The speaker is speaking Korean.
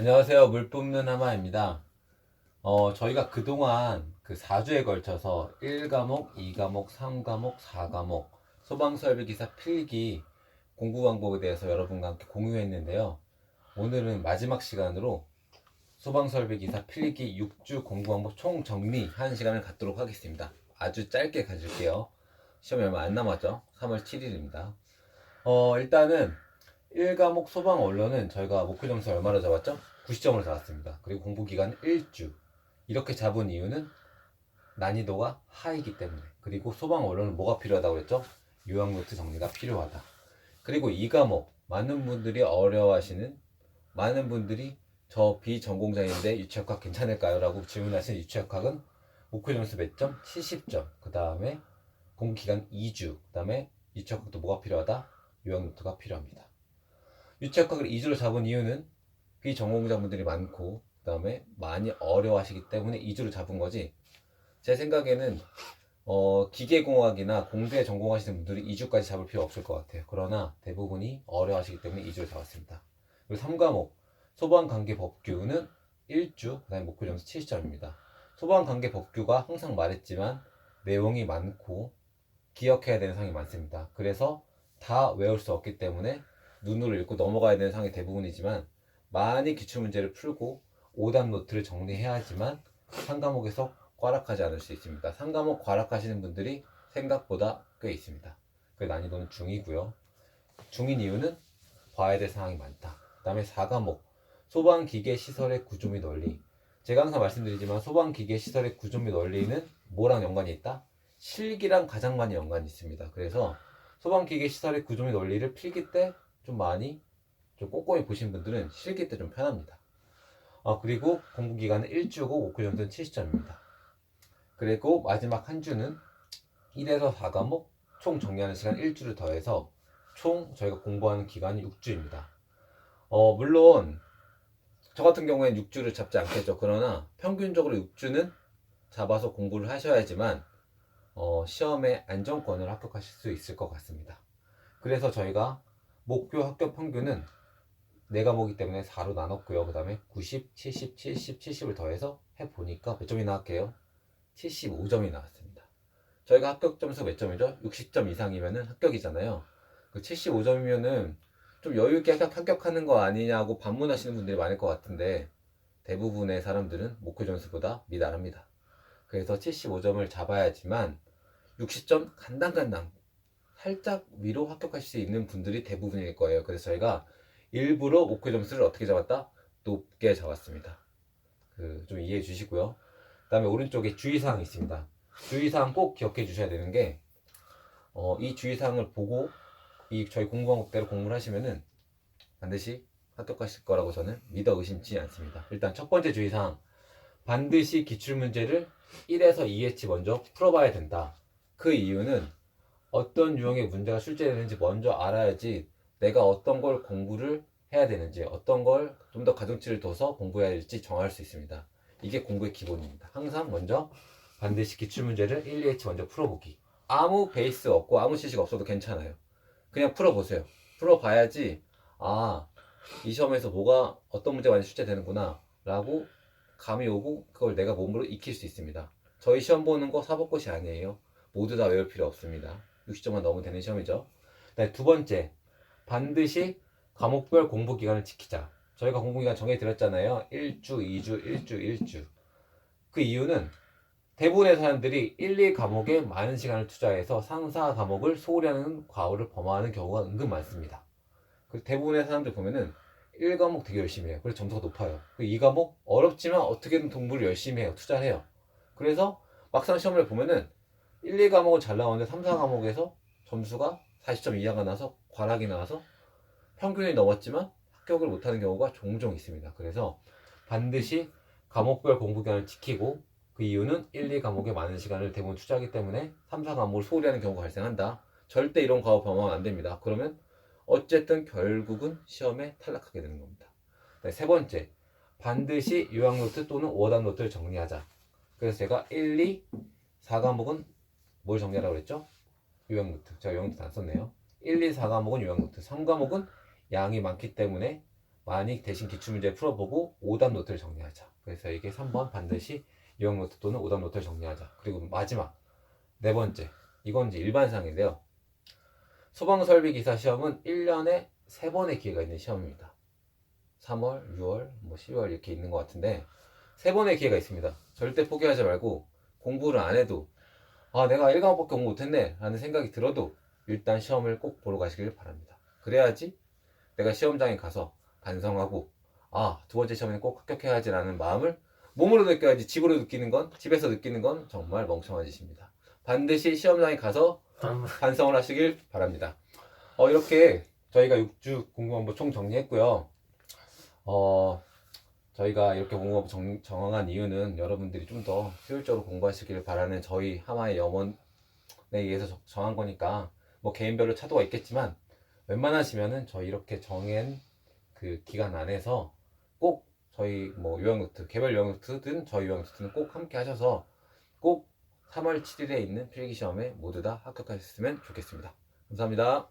안녕하세요. 물 뿜는 하마입니다. 어, 저희가 그동안 그 4주에 걸쳐서 1과목, 2과목, 3과목, 4과목 소방설비 기사 필기 공부 방법에 대해서 여러분과 함께 공유했는데요. 오늘은 마지막 시간으로 소방설비 기사 필기 6주 공부 방법 총 정리하는 시간을 갖도록 하겠습니다. 아주 짧게 가질게요. 시험이 얼마 안 남았죠? 3월 7일입니다. 어, 일단은 1과목 소방 언론은 저희가 목표 점수 얼마나 잡았죠? 90점으로 잡았습니다. 그리고 공부 기간 1주. 이렇게 잡은 이유는 난이도가 하이기 때문에. 그리고 소방 언론은 뭐가 필요하다고 그랬죠? 요약 노트 정리가 필요하다. 그리고 2과목 많은 분들이 어려워하시는 많은 분들이 저 비전공자인데 유치학학 괜찮을까요? 라고 질문하시는 유치학학은 목표 점수 몇 점? 70점. 그 다음에 공부 기간 2주. 그 다음에 유치학학도 뭐가 필요하다? 요약 노트가 필요합니다. 유치학학을 2주로 잡은 이유는 비전공자분들이 많고 그다음에 많이 어려워하시기 때문에 2주로 잡은 거지. 제 생각에는 어, 기계공학이나 공대 전공하시는 분들이 2주까지 잡을 필요 없을 것 같아요. 그러나 대부분이 어려워하시기 때문에 2주를 잡았습니다. 그리고 3과목 소방관계법규는 1주 그 다음에 목표 점수 70점입니다. 소방관계법규가 항상 말했지만 내용이 많고 기억해야 되는 상이 많습니다. 그래서 다 외울 수 없기 때문에 눈으로 읽고 넘어가야 되는 상이 대부분이지만 많이 기출 문제를 풀고 오답 노트를 정리해야지만 한 과목에서 꽈락하지 않을 수 있습니다. 3과목 꽈락하시는 분들이 생각보다 꽤 있습니다. 그 난이도는 중이고요. 중인 이유는 봐야 될 사항이 많다. 그 다음에 4과목 소방기계 시설의 구조 및 원리 제가 항상 말씀드리지만 소방기계 시설의 구조 및 원리는 뭐랑 연관이 있다? 실기랑 가장 많이 연관이 있습니다. 그래서 소방기계 시설의 구조 및 원리를 필기 때 좀 많이 좀 꼼꼼히 보신 분들은 실기 때 좀 편합니다. 아, 그리고 공부 기간은 1주고 목표 점수는 70점입니다. 그리고 마지막 한 주는 1에서 4과목 총 정리하는 시간 1주를 더해서 총 저희가 공부하는 기간이 6주입니다. 어, 물론 저 같은 경우에는 6주를 잡지 않겠죠. 그러나 평균적으로 6주는 잡아서 공부를 하셔야지만 어, 시험에 안정권을 합격하실 수 있을 것 같습니다. 그래서 저희가 목표 합격 평균은 4과목이기 때문에 4로 나눴고요. 그 다음에 90, 70, 70, 70을 더해서 해보니까 몇 점이 나왔게요? 75점이 나왔습니다. 저희가 합격 점수 몇 점이죠? 60점 이상이면 합격이잖아요. 그 75점이면은 좀 여유있게 합격, 합격하는 거 아니냐고 반문하시는 분들이 많을 것 같은데 대부분의 사람들은 목표 점수보다 미달합니다. 그래서 75점을 잡아야지만 60점 간당간당 살짝 위로 합격하실 수 있는 분들이 대부분일 거예요. 그래서 저희가 일부러 목표 점수를 어떻게 잡았다? 높게 잡았습니다. 그 좀 이해해 주시고요. 그 다음에 오른쪽에 주의사항이 있습니다. 주의사항 꼭 기억해 주셔야 되는 게, 어, 이 주의사항을 보고 이 저희 공부한 것대로 공부를 하시면은 반드시 합격하실 거라고 저는 믿어 의심치 않습니다. 일단 첫 번째 주의사항, 반드시 기출문제를 1에서 2회치 먼저 풀어봐야 된다. 그 이유는 어떤 유형의 문제가 출제되는지 먼저 알아야지 내가 어떤 걸 공부를 해야 되는지 어떤 걸 좀 더 가중치를 둬서 공부해야 될지 정할 수 있습니다. 이게 공부의 기본입니다. 항상 먼저 반드시 기출문제를 1, 2회치 먼저 풀어보기. 아무 베이스 없고 아무 지식 없어도 괜찮아요. 그냥 풀어보세요. 풀어봐야지 아, 이 시험에서 뭐가 어떤 문제가 많이 출제되는구나 라고 감이 오고 그걸 내가 몸으로 익힐 수 있습니다. 저희 시험 보는 거 사법고시 아니에요. 모두 다 외울 필요 없습니다. 60점만 넣으면 되는 시험이죠. 네, 두 번째, 반드시 과목별 공부 기간을 지키자. 저희가 공부 기간 정해드렸잖아요. 1주, 2주, 1주, 1주. 그 이유는 대부분의 사람들이 1, 2 과목에 많은 시간을 투자해서 상사 과목을 소홀히 하는 과오를 범하는 경우가 은근 많습니다. 그 대부분의 사람들 보면은 1과목 되게 열심히 해요. 그래서 점수가 높아요. 그 2과목 어렵지만 어떻게든 공부를 열심히 해요. 투자를 해요. 그래서 막상 시험을 보면은 1, 2과목은 잘 나오는데 3, 4과목에서 점수가 40점 이하가 나서 과락이 나와서 평균이 넘었지만 합격을 못하는 경우가 종종 있습니다. 그래서 반드시 과목별 공부 기간을 지키고 그 이유는 1, 2 과목에 많은 시간을 대부분 투자하기 때문에 3, 4 과목을 소홀히 하는 경우가 발생한다. 절대 이런 과업 범하면 안 됩니다. 그러면 어쨌든 결국은 시험에 탈락하게 되는 겁니다. 네, 세 번째, 반드시 요약노트 또는 오답 노트를 정리하자. 그래서 제가 1, 2, 4과목은 뭘 정리하라고 그랬죠? 요약노트. 제가 요약노트 안 썼네요. 1, 2, 4과목은 요약노트. 3과목은 양이 많기 때문에 많이 대신 기출문제 풀어보고 오답 노트를 정리하자. 그래서 이게 3번 반드시 유형 노트 또는 오답 노트를 정리하자. 그리고 마지막 네 번째 이건 이제 일반상인데요. 소방설비 기사 시험은 1년에 3번의 기회가 있는 시험입니다. 3월, 6월, 뭐 12월 이렇게 있는 것 같은데 세 번의 기회가 있습니다. 절대 포기하지 말고 공부를 안 해도 아 내가 1과목밖에 공부 못했네 라는 생각이 들어도 일단 시험을 꼭 보러 가시길 바랍니다. 그래야지 내가 시험장에 가서 반성하고 아 두 번째 시험에는 꼭 합격해야지 라는 마음을 몸으로 느껴야지 집으로 느끼는 건 집에서 느끼는 건 정말 멍청한 짓입니다. 반드시 시험장에 가서 반성을 하시길 바랍니다. 어, 이렇게 저희가 6주 공부본부 총 정리했고요. 어, 저희가 이렇게 공부본부 정, 정한 이유는 여러분들이 좀 더 효율적으로 공부하시길 바라는 저희 하마의 염원에 의해서 정- 정한 거니까 뭐 개인별로 차도가 있겠지만 웬만하시면은 저희 이렇게 정한 그 기간 안에서 꼭 저희 뭐 요양 노트, 개별 요양 노트든 저희 요양 노트는 꼭 함께 하셔서 꼭 3월 7일에 있는 필기 시험에 모두 다 합격하셨으면 좋겠습니다. 감사합니다.